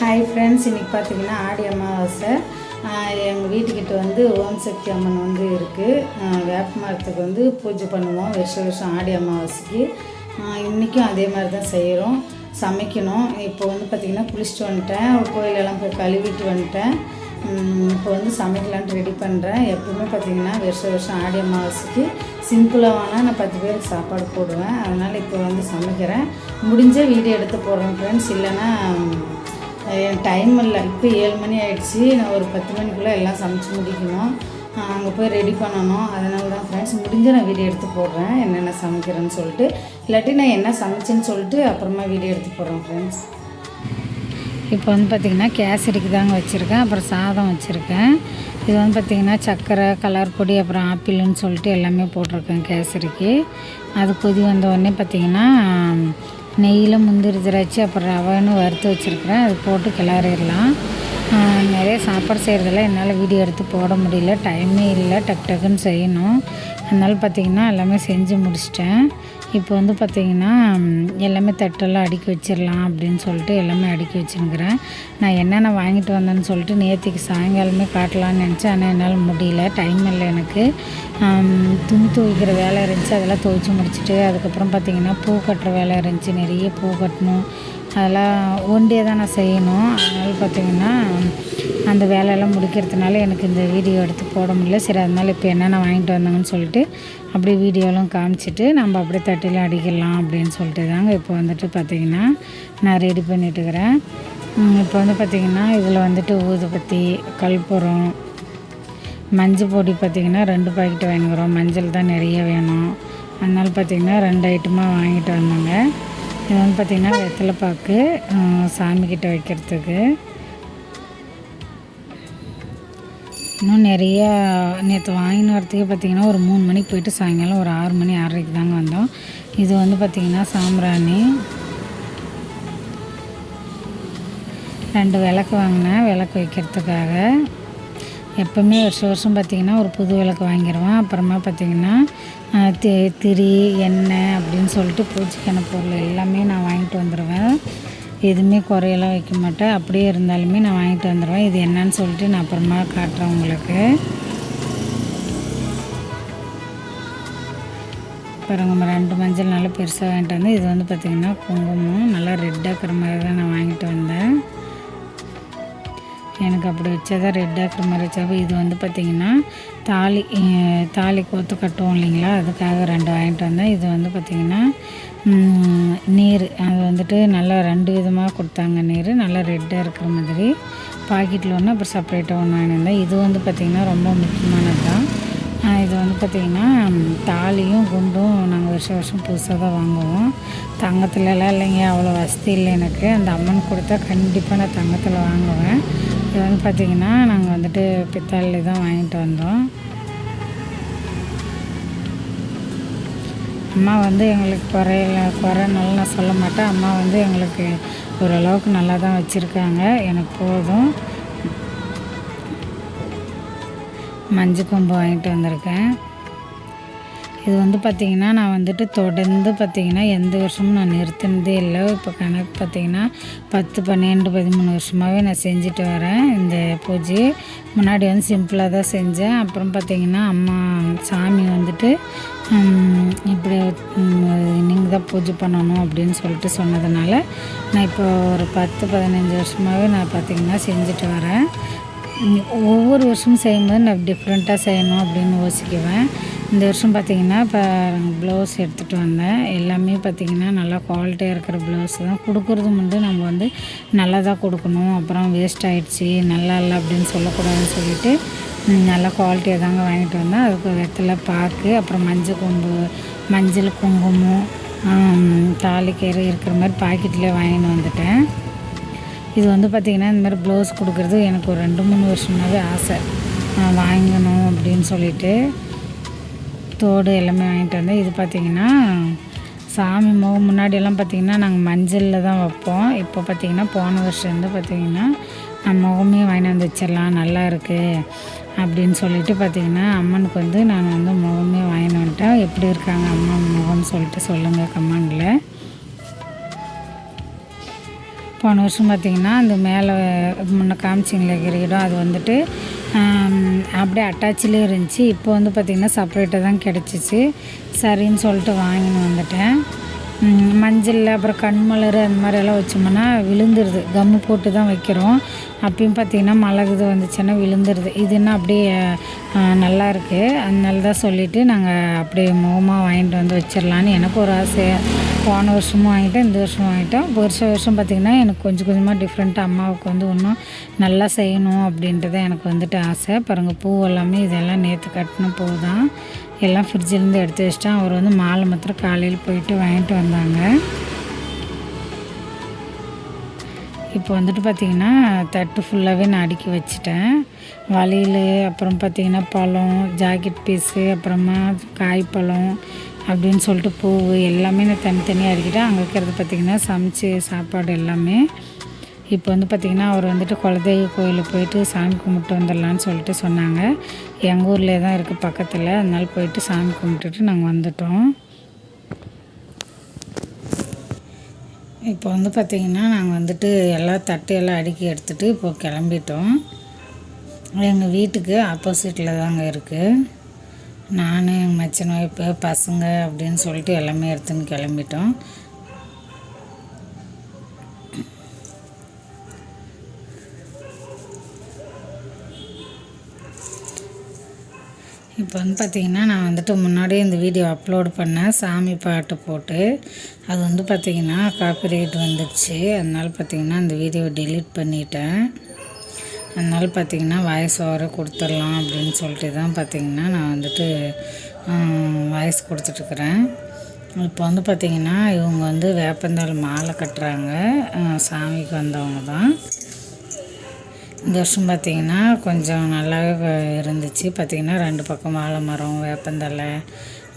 Hi friends இன்றைக்கி பார்த்தீங்கன்னா ஆடி அமாவாசை. எங்கள் வீட்டுக்கிட்ட வந்து ஓம் சக்தி அம்மன் வந்து இருக்குது வேப்ப மரத்துக்கு வந்து பூஜை பண்ணுவோம் வருஷம் வருஷம் ஆடி அமாவாசைக்கு. இன்றைக்கும் அதே மாதிரி தான் செய்கிறோம் சமைக்கணும். இப்போ வந்து பார்த்திங்கன்னா குளிச்சுட்டு வந்துட்டேன். கோயிலெல்லாம் போய் கழுவிட்டு வந்துட்டேன். இப்போ வந்து சமைக்கலான்ட்டு ரெடி பண்ணுறேன் எப்பவுமே பார்த்திங்கன்னா வருஷம் வருஷம் ஆடி அமாவாசைக்கு சிம்பிளாக வேணால் நான் பத்து பேருக்கு சாப்பாடு போடுவேன். அதனால் இப்போ வந்து சமைக்கிறேன். முடிஞ்ச வீடியோ எடுத்து போடுறேன் ஃப்ரெண்ட்ஸ் இல்லைன்னா டைம் இல்லை. இப்போ ஏழு மணி ஆகிடுச்சி நான் ஒரு பத்து மணிக்குள்ளே எல்லாம் சமைச்சு முடிக்கணும். அங்கே போய் ரெடி பண்ணணும். அதனால தான் ஃப்ரெண்ட்ஸ் முடிஞ்ச நான் வீடியோ எடுத்து போடுறேன். என்னென்ன சமைக்கிறேன்னு சொல்லிட்டு. இல்லாட்டி நான் என்ன சமைச்சேன்னு சொல்லிட்டு அப்புறமா வீடியோ எடுத்து போடுறேன் ஃப்ரெண்ட்ஸ் இப்போ வந்து பார்த்திங்கன்னா கேசரிக்கு தாங்க வச்சுருக்கேன். அப்புறம் சாதம் வச்சுருக்கேன். இது வந்து பார்த்திங்கன்னா சர்க்கரை கலர் பொடி அப்புறம் ஆப்பிள்னு சொல்லிட்டு எல்லாமே போட்டிருக்கேன் கேசரிக்கு. அது கொதி வந்த உடனே பார்த்திங்கன்னா நெய்யில் முந்திரி திராட்சை அப்புறம் ரவைன்னு வறுத்து வச்சுருக்கிறேன். அது போட்டு கிளறிடலாம். நிறைய சாப்பாடு செய்கிறதெல்லாம் என்னால் வீடியோ எடுத்து போட முடியல. டைமே இல்லை. டக் டக்குன்னு செய்யணும். அதனால் பார்த்திங்கன்னா எல்லாமே செஞ்சு முடிச்சிட்டேன். இப்போ வந்து பார்த்திங்கன்னா எல்லாமே தட்டெல்லாம் அடுக்கி வச்சிடலாம் அப்படின்னு சொல்லிட்டு எல்லாமே அடுக்கி வச்சுருக்கிறேன். நான் என்னென்ன வாங்கிட்டு வந்தேன்னு சொல்லிட்டு நேற்றுக்கு சாயங்காலமே காட்டலாம்னு நினச்சேன். ஆனால் என்னால் முடியல. டைம் இல்லை எனக்கு. துணி துவைக்கிற வேலை இருந்துச்சு. அதெல்லாம் துவைச்சி முடிச்சுட்டு அதுக்கப்புறம் பார்த்திங்கன்னா பூ கட்டுற வேலை இருந்துச்சு. நிறைய பூ கட்டணும். அதெல்லாம் ஒண்டியே தான் நான் செய்யணும். அதனால் பார்த்திங்கன்னா அந்த வேலையெல்லாம் முடிக்கிறதுனால எனக்கு இந்த வீடியோ எடுத்து போட முடியல. சரி அதனால் இப்போ என்னென்ன வாங்கிட்டு வந்தாங்கன்னு சொல்லிட்டு அப்படியே வீடியோலாம் காமிச்சிட்டு நம்ம அப்படியே தட்டில அடிக்கலாம் அப்படின்னு சொல்லிட்டு தாங்க இப்போ வந்துட்டு பார்த்திங்கன்னா நான் ரெடி பண்ணிட்டுக்கிறேன் இப்போ வந்து பார்த்திங்கன்னா இதில் வந்துட்டு ஊதுபத்தி கல்புரம் மஞ்சள் பொடி பார்த்திங்கன்னா ரெண்டு பாக்கெட் வாங்கிக்கிறோம். மஞ்சள் தான் நிறைய வேணும். அதனால் பார்த்திங்கன்னா ரெண்டு ஐட்டமாக வாங்கிட்டு வந்தோங்க. இது வந்து பார்த்திங்கன்னா வெத்தலைப்பாக்கு சாமிக்கிட்ட வைக்கிறதுக்கு. இன்னும் நிறைய நேற்று வாங்கின வரத்துக்கே பார்த்திங்கன்னா ஒரு மூணு மணிக்கு போயிட்டு சாயங்காலம் ஒரு ஆறு மணி ஆறரைக்கு தாங்க வந்தோம். இது வந்து பார்த்திங்கன்னா சாம்பிராணி. ரெண்டு விளக்கு வாங்கினேன் விளக்கு வைக்கிறதுக்காக. எப்போவுமே வருஷம் வருஷம் பார்த்திங்கன்னா ஒரு புது விளக்கு வாங்கிடுவேன் அப்புறமா பார்த்திங்கன்னா தி திரி எண்ணெய் அப்படின்னு சொல்லிட்டு பூச்சிக்கான பொருள் எல்லாமே நான் வாங்கிட்டு வந்துடுவேன் எதுவுமே குறையெல்லாம் வைக்க மாட்டேன். அப்படியே இருந்தாலுமே நான் வாங்கிட்டு வந்துடுவேன் இது என்னன்னு சொல்லிட்டு நான் அப்புறமா காட்டுறேன் உங்களுக்கு. பாருங்க ரெண்டு மஞ்சள் நல்லா பெருசாக வாங்கிட்டு வந்தேன் இது வந்து பார்த்திங்கன்னா குங்குமம். நல்லா ரெட்டாக இருக்கிற மாதிரி தான் நான் வாங்கிட்டு வந்தேன். எனக்கு அப்படி வச்சதான் ரெட்டாக இருக்கிற மாதிரி வச்சாப்பு இது வந்து பார்த்திங்கன்னா தாலி தாலி கோத்து கட்டுவோம் இல்லைங்களா? அதுக்காக ரெண்டு வாங்கிட்டு வந்தேன். இது வந்து பார்த்திங்கன்னா நீர். அது வந்துட்டு நல்லா ரெண்டு விதமாக கொடுத்தாங்க நீர். நல்லா ரெட்டாக இருக்கிற மாதிரி. பாக்கெட்டில் ஒன்று அப்புறம் செப்பரேட்டாக ஒன்று வாங்கியிருந்தேன் இது வந்து பார்த்திங்கன்னா ரொம்ப முக்கியமானது. தான் இது வந்து பார்த்திங்கன்னா தாலியும் குண்டும் நாங்கள் வருஷம் வருஷம் புதுசாக தான் வாங்குவோம். தங்கத்துலலாம் இல்லைங்க அவ்வளோ வசதி இல்லை எனக்கு. அந்த அம்மன் கொடுத்தா கண்டிப்பாக நான் தங்கத்தில் வாங்குவேன். இது வந்து பார்த்திங்கன்னா நாங்கள் வந்துட்டு பித்தாளில் தான் வாங்கிட்டு வந்தோம். அம்மா வந்து எங்களுக்கு குறையில குறைனால நான் சொல்ல மாட்டேன். அம்மா வந்து எங்களுக்கு ஓரளவுக்கு நல்லா தான் வச்சுருக்காங்க. எனக்கு போதும். மஞ்சள் கொம்பு வாங்கிட்டு வந்திருக்கேன். இது வந்து பார்த்திங்கன்னா நான் வந்துட்டு தொடர்ந்து பார்த்திங்கன்னா எந்த வருஷமும் நான் நிறுத்தினதே இல்லை. இப்போ கணக்கு பார்த்திங்கன்னா பத்து பன்னெண்டு பதிமூணு வருஷமாகவே நான் செஞ்சுட்டு வரேன் இந்த பூஜை முன்னாடி வந்து சிம்பிளாக தான் செஞ்சேன். அப்புறம் பார்த்திங்கன்னா அம்மா சாமி வந்துட்டு இப்படி நீங்கள் தான் பூஜை பண்ணணும் அப்படின்னு சொல்லிட்டு சொன்னதுனால நான் இப்போ ஒரு பத்து பதினஞ்சு வருஷமாகவே நான் பார்த்திங்கன்னா செஞ்சுட்டு வரேன். ஒவ்வொரு வருஷமும் செய்யும்போது நான் டிஃப்ரெண்ட்டாக செய்யணும் அப்படின்னு யோசிக்குவேன். இந்த வருஷம் பார்த்திங்கன்னா இப்போ ப்ளவுஸ் எடுத்துகிட்டு வந்தேன். எல்லாமே பார்த்திங்கன்னா நல்லா குவாலிட்டியாக இருக்கிற ப்ளவுஸ் தான். கொடுக்குறது மட்டும் நம்ம வந்து நல்லா தான் கொடுக்கணும். அப்புறம் வேஸ்ட் ஆகிடுச்சி நல்லா இல்லை அப்படின்னு சொல்லக்கூடாதுன்னு சொல்லிட்டு நல்லா நல்ல குவாலிட்டியாக தாங்க வாங்கிட்டு வந்தேன். அதுக்கு வெத்தலை பாக்கு அப்புறம் மஞ்சள் கொம்பு மஞ்சள் குங்குமம் தாலிக்கீரை இருக்கிற மாதிரி பாக்கெட்லேயே வாங்கிட்டு வந்துட்டேன். இது வந்து பார்த்திங்கன்னா இந்த மாதிரி ப்ளவுஸ் கொடுக்குறது எனக்கு ஒரு ரெண்டு மூணு வருஷமாகவே ஆசை. வாங்கணும் அப்படின்னு சொல்லிட்டு தோடு எல்லாமே வாங்கிட்டு வந்தேன். இது பார்த்திங்கன்னா சாமி முகம் முன்னாடியெல்லாம் பார்த்திங்கன்னா நாங்கள் மஞ்சளில் தான் வைப்போம். இப்போ பார்த்திங்கன்னா போன வருஷம் பார்த்திங்கன்னா நான் முகமே வாங்கிட்டு வந்து வச்சிடலாம் நல்லா இருக்குது அப்படின்னு சொல்லிட்டு பார்த்திங்கன்னா அம்மனுக்கு வந்து நான் வந்து முகமே வாங்கிட்டு வந்துட்டேன். எப்படி இருக்காங்க அம்மா முகம்னு சொல்லிட்டு சொல்லுங்கள் கமெண்டில் போன வருஷம் பார்த்திங்கன்னா அந்த மேலே முன்ன காமிச்சிங்களே கிரீடம் அது வந்துட்டு அப்படியே அட்டாச்சிலே இருந்துச்சு. இப்போ வந்து பார்த்திங்கன்னா செப்பரேட்டாக தான் கிடச்சிச்சு. சரின்னு சொல்லிட்டு வாங்கின்னு வந்துட்டேன். மஞ்சள் அப்புறம் கண்மலர் அந்த மாதிரியெல்லாம் வச்சோம்னா விழுந்துருது. கம்மு போட்டு தான் வைக்கிறோம். அப்பயும் பார்த்திங்கன்னா மழகுது வந்துச்சுன்னா விழுந்துருது. இதுன்னா அப்படியே நல்லா இருக்குது அதனால தான் சொல்லிவிட்டு நாங்கள் அப்படியே முகமாக வாங்கிட்டு வந்து வச்சிடலான்னு எனக்கு ஒரு ஆசை. போன வருஷமும் வாங்கிட்டேன் இந்த வருஷமும் வாங்கிட்டேன். வருஷ வருஷம் பார்த்திங்கன்னா எனக்கு கொஞ்சம் கொஞ்சமாக டிஃப்ரெண்ட்டாக அம்மாவுக்கு வந்து இன்னும் நல்லா செய்யணும் அப்படின்றத எனக்கு வந்துட்டு ஆசை. பாருங்கள் பூ எல்லாமே இதெல்லாம் நேற்று கட்டின பூ தான். எல்லாம் ஃப்ரிட்ஜிலேருந்து எடுத்து வச்சிட்டேன். அவர் வந்து மாலை மாத்திரம் காலையில் போயிட்டு வாங்கிட்டு வந்தாங்க. இப்போ வந்துட்டு பார்த்திங்கன்னா தட்டு ஃபுல்லாகவே நான் அடுக்கி வச்சிட்டேன். வளையல் அப்புறம் பார்த்திங்கன்னா பழம் ஜாக்கெட் பீஸு அப்புறமா காய்ப்பழம் அப்படின்னு சொல்லிட்டு பூ எல்லாமே நான் தனித்தனியாக அடுக்கிட்டேன் அங்கே இருக்கிறது பார்த்திங்கன்னா சமைச்சு சாப்பாடு எல்லாமே. இப்போ வந்து பார்த்திங்கன்னா அவர் வந்துட்டு குலதெய்வ கோயிலுக்கு போயிட்டு சாமி கும்பிட்டு வந்துடலான்னு சொல்லிட்டு சொன்னாங்க. எங்கள் ஊர்லேயே தான் இருக்குது பக்கத்தில். அதனால போயிட்டு சாமி கும்பிட்டுட்டு நாங்கள் வந்துட்டோம். இப்போ வந்து பார்த்திங்கன்னா நாங்கள் வந்துட்டு எல்லா தட்டையெல்லாம் அடுக்கி எடுத்துகிட்டு இப்போ கிளம்பிட்டோம். எங்கள் வீட்டுக்கு ஆப்போசிட்டில் தாங்க இருக்குது நான் எங்கள் மச்சன் ஒய்ஃபு பசங்க அப்படின்னு சொல்லிட்டு எல்லாமே எடுத்துன்னு கிளம்பிட்டோம். இப்போ வந்து பார்த்திங்கன்னா நான் வந்துட்டு முன்னாடியே இந்த வீடியோ அப்லோட் பண்ணேன் சாமி பாட்டு போட்டு அது வந்து பார்த்திங்கன்னா காப்பிரைட் வந்துடுச்சு அதனால் பார்த்திங்கன்னா அந்த வீடியோவை டெலீட் பண்ணிட்டேன். அதனால் பார்த்திங்கன்னா வாய்ஸ் ஓவரை கொடுத்துடலாம் அப்படின்னு சொல்லிட்டு தான் பார்த்திங்கன்னா நான் வந்துட்டு வாய்ஸ் கொடுத்துட்ருக்குறேன் இப்போ வந்து பார்த்திங்கன்னா இவங்க வந்து வேப்பந்தாள் மாலை கட்டுறாங்க. சாமிக்கு வந்தவங்க தான். இந்த வருஷம் பார்த்திங்கன்னா கொஞ்சம் நல்லாவே இருந்துச்சு. பார்த்திங்கன்னா ரெண்டு பக்கம் வாழை மரம் வேப்பந்தலை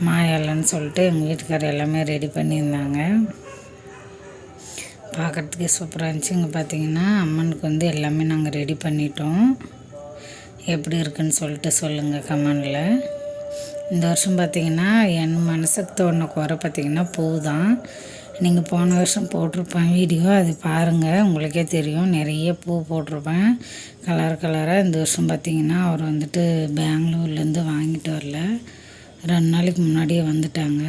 மா இலைன்னு சொல்லிட்டு எங்கள் வீட்டுக்காரர் எல்லாமே ரெடி பண்ணியிருந்தாங்க. பார்க்குறதுக்கே சூப்பராக இருந்துச்சு இங்கே பார்த்தீங்கன்னா அம்மனுக்கு வந்து எல்லாமே நாங்கள் ரெடி பண்ணிட்டோம். எப்படி இருக்குன்னு சொல்லிட்டு சொல்லுங்கள் கமெண்டில். இந்த வருஷம் பார்த்தீங்கன்னா என் மனசுக்கு தோணுன குறை பார்த்தீங்கன்னா பூ தான் நீங்கள் போன வருஷம் போட்டிருப்பேன் வீடியோ அது பாருங்கள் உங்களுக்கே தெரியும் நிறைய பூ போட்டிருப்பேன். கலர் கலராக இந்த வருஷம் பார்த்திங்கன்னா அவர் வந்துட்டு பெங்களூர்லேருந்து வாங்கிட்டு வரல. ரெண்டு நாளைக்கு முன்னாடியே வந்துட்டாங்க.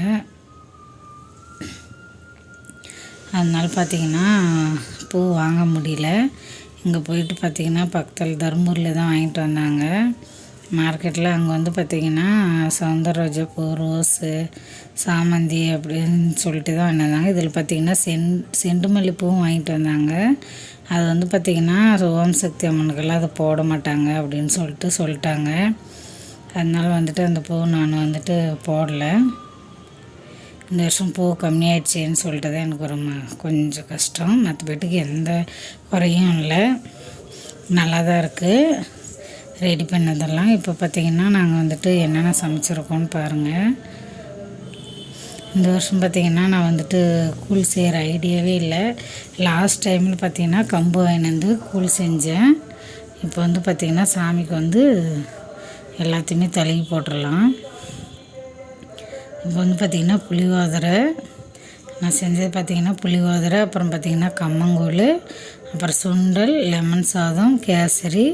அதனால பார்த்தீங்கன்னா பூ வாங்க முடியல. இங்கே போயிட்டு பார்த்திங்கன்னா பக்கத்தில் தர்மபுரியில் தான் வாங்கிட்டு வந்தாங்க. மார்க்கெட்டில் அங்கே வந்து பார்த்திங்கன்னா சவுந்தர ரோஜா பூ ரோஸு சாமந்தி அப்படின்னு சொல்லிட்டு தான் வாங்கிட்டு வந்தாங்க. இதில் பார்த்திங்கன்னா சென் செண்டு மல்லிப்பூவும் வாங்கிட்டு வந்தாங்க. அது வந்து பார்த்திங்கன்னா ஓம் சக்தி அம்மனுக்கெல்லாம் அதை போட மாட்டாங்க அப்படின்னு சொல்லிட்டு சொல்லிட்டாங்க. அதனால வந்துட்டு அந்த பூ நான் வந்துட்டு போடல. இந்த வருஷம் பூ கம்மியாயிடுச்சேன்னு சொல்லிட்டு தான் எனக்கு ரொம்ப கொஞ்சம் கஷ்டம். மற்றபடிக்கு எந்த குறையும் இல்லை. நல்லா தான் இருக்குது ரெடி பண்ணதெல்லாம் இப்போ பார்த்திங்கன்னா நாங்கள் வந்துட்டு என்னென்ன சமைச்சிருக்கோன்னு பாருங்கள் இந்த வருஷம் பார்த்திங்கன்னா நான் வந்துட்டு கூழ் செய்கிற ஐடியாவே இல்லை. லாஸ்ட் டைமில் பார்த்திங்கன்னா கம்பு வாங்கிட்டு வந்து கூழ் செஞ்சேன். இப்போ வந்து பார்த்திங்கன்னா சாமிக்கு வந்து எல்லாத்தையுமே தழுவி போட்டுடலாம். இப்போ வந்து பார்த்திங்கன்னா புளியோதரை. நான் செஞ்சது பார்த்திங்கன்னா புளியோதரை அப்புறம் பார்த்திங்கன்னா கம்மங்கூழ் அப்புறம் சுண்டல் லெமன் சாதம் கேசரி.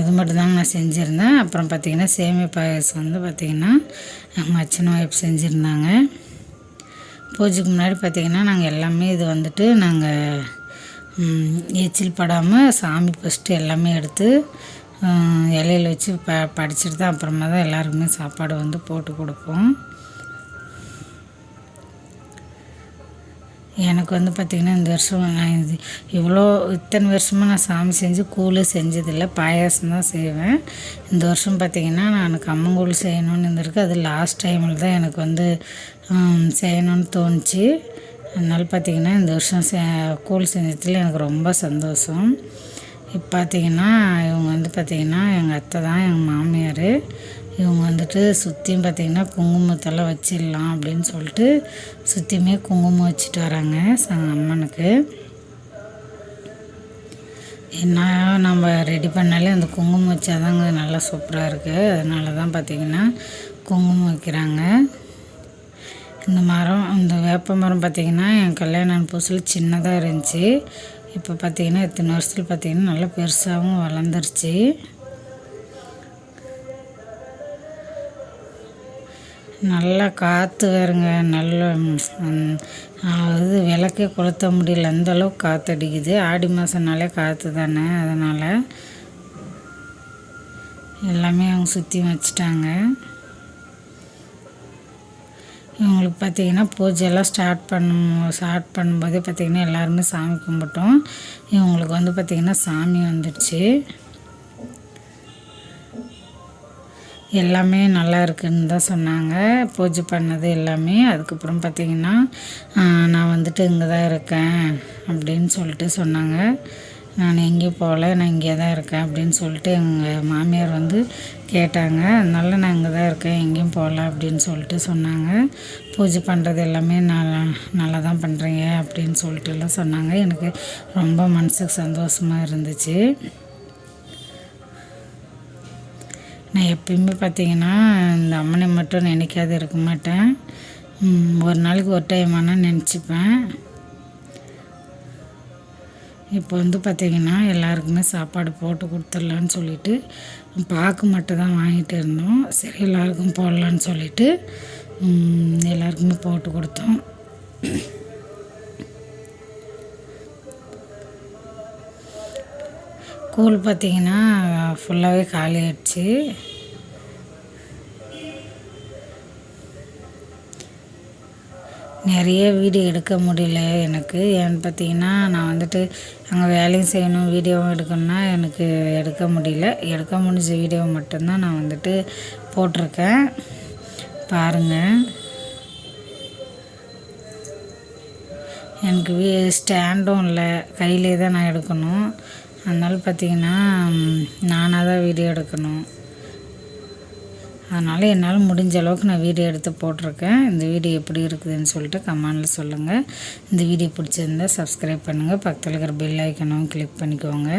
இது மட்டும்தாங்க நான் செஞ்சுருந்தேன். அப்புறம் பார்த்திங்கன்னா சேமியா பாயசம் வந்து பார்த்திங்கன்னா மச்சன் ஒய்ஃப் செஞ்சுருந்தாங்க. பூஜைக்கு முன்னாடி பார்த்திங்கன்னா நாங்கள் எல்லாமே இது வந்துட்டு நாங்கள் எச்சில் படாமல் சாமி ஃபஸ்ட்டு எல்லாமே எடுத்து இலையில வச்சு ப படிச்சுட்டு தான் அப்புறமா தான் எல்லாருக்குமே சாப்பாடு வந்து போட்டு கொடுப்போம். எனக்கு வந்து பார்த்திங்கன்னா இந்த வருஷம் நான் இது இவ்வளோ இத்தனை வருஷமாக நான் சாமி செஞ்சு கூழ் செஞ்சதில்லை பாயாசம் தான் செய்வேன். இந்த வருஷம் பார்த்திங்கன்னா நான் கம்மங்கூழ் செய்யணும்னு இருந்திருக்கு. அது லாஸ்ட் டைமில் தான் எனக்கு வந்து செய்யணும்னு தோணுச்சு. அதனால் பார்த்திங்கன்னா இந்த வருஷம் செ கூழ் செஞ்சதில் எனக்கு ரொம்ப சந்தோஷம். இப்போ பார்த்திங்கன்னா இவங்க வந்து பார்த்திங்கன்னா எங்கள் அத்தை தான் எங்கள் மாமியார். இவங்க வந்துட்டு சுற்றியும் பார்த்திங்கன்னா குங்குமத்தெல்லாம் வச்சிடலாம் அப்படின்னு சொல்லிட்டு சுற்றியுமே குங்குமம் வச்சுட்டு வராங்க அம்மனுக்கு. என்ன நம்ம ரெடி பண்ணாலே அந்த குங்குமம் வச்சாதாங்க நல்லா சூப்பராக இருக்குது அதனால தான் பார்த்திங்கன்னா குங்குமம் வைக்கிறாங்க. இந்த மரம் இந்த வேப்ப மரம் பார்த்திங்கன்னா என் கல்யாணம் புதுசில் சின்னதாக இருந்துச்சு. இப்போ பார்த்திங்கன்னா இத்தனை வருஷத்தில் பார்த்திங்கன்னா நல்லா பெருசாகவும் வளர்ந்துருச்சு. நல்லா காற்று வேறுங்க நல்ல இது அது விளக்கே கொளுத்த முடியல. அந்த அளவுக்கு காற்று அடிக்குது. ஆடி மாதம்னாலே காற்று தானே அதனால். எல்லாமே அவங்க சுற்றி வச்சுட்டாங்க. இவங்களுக்கு பார்த்திங்கன்னா பூஜையெல்லாம் ஸ்டார்ட் பண்ணும் ஸ்டார்ட் பண்ணும்போதே பார்த்திங்கன்னா எல்லாருமே சாமி கும்பிட்டோம். இவங்களுக்கு வந்து பார்த்திங்கன்னா சாமி வந்துடுச்சு. எல்லாமே நல்லா இருக்குன்னு தான் சொன்னாங்க. பூஜை பண்ணது எல்லாமே. அதுக்கப்புறம் பார்த்திங்கன்னா நான் வந்துட்டு இங்கே தான் இருக்கேன் அப்படின்னு சொல்லிட்டு சொன்னாங்க. நான் எங்கேயும் போகல நான் இங்கே தான் இருக்கேன் அப்படின்னு சொல்லிட்டு எங்கள் மாமியார் வந்து கேட்டாங்க. அதனால் நான் இங்கே தான் இருக்கேன் எங்கேயும் போகல அப்படின்னு சொல்லிட்டு சொன்னாங்க. பூஜை பண்ணுறது எல்லாமே நல்லா நல்லா தான் பண்ணுறீங்க அப்படின்னு சொல்லிட்டு எல்லாம் சொன்னாங்க. எனக்கு ரொம்ப மனசுக்கு சந்தோஷமாக இருந்துச்சு. நான் எப்பயுமே பார்த்தீங்கன்னா இந்த அம்மனை மட்டும் நினைக்காத இருக்க மாட்டேன். ஒரு நாளைக்கு ஒரு டைம் ஆனால் நினச்சிப்பேன். இப்போ வந்து பார்த்திங்கன்னா எல்லாருக்குமே சாப்பாடு போட்டு கொடுத்துடலான்னு சொல்லிட்டு பாக்கு மட்டும் தான் வாங்கிட்டு இருந்தோம். சரி எல்லாருக்கும் போடலான்னு சொல்லிட்டு எல்லாருக்குமே போட்டு கொடுத்தோம். கூழ் பார்த்திங்கன்னா ஃபுல்லாகவே காலி ஆயிடுச்சு. நிறைய வீடியோ எடுக்க முடியல எனக்கு. ஏன்னு பார்த்தீங்கன்னா நான் வந்துட்டு அங்கே வேலையும் செய்யணும் வீடியோவும் எடுக்கணும்னா எனக்கு எடுக்க முடியல. எடுக்க முடிஞ்ச வீடியோ மட்டும்தான் நான் வந்துட்டு போட்டிருக்கேன். பாருங்கள் எனக்கு வீ ஸ்டாண்டும் இல்லை. கையிலே தான் நான் எடுக்கணும். அதனால் பார்த்தீங்கன்னா நானாக தான் வீடியோ எடுக்கணும். அதனால் என்னால் முடிஞ்ச அளவுக்கு நான் வீடியோ எடுத்து போட்டிருக்கேன். இந்த வீடியோ எப்படி இருக்குதுன்னு சொல்லிட்டு கமெண்டில் சொல்லுங்கள் இந்த வீடியோ பிடிச்சிருந்தா சப்ஸ்கிரைப் பண்ணுங்கள் பக்கத்தில் இருக்கிற பெல் ஐக்கனும் கிளிக் பண்ணிக்கோங்க.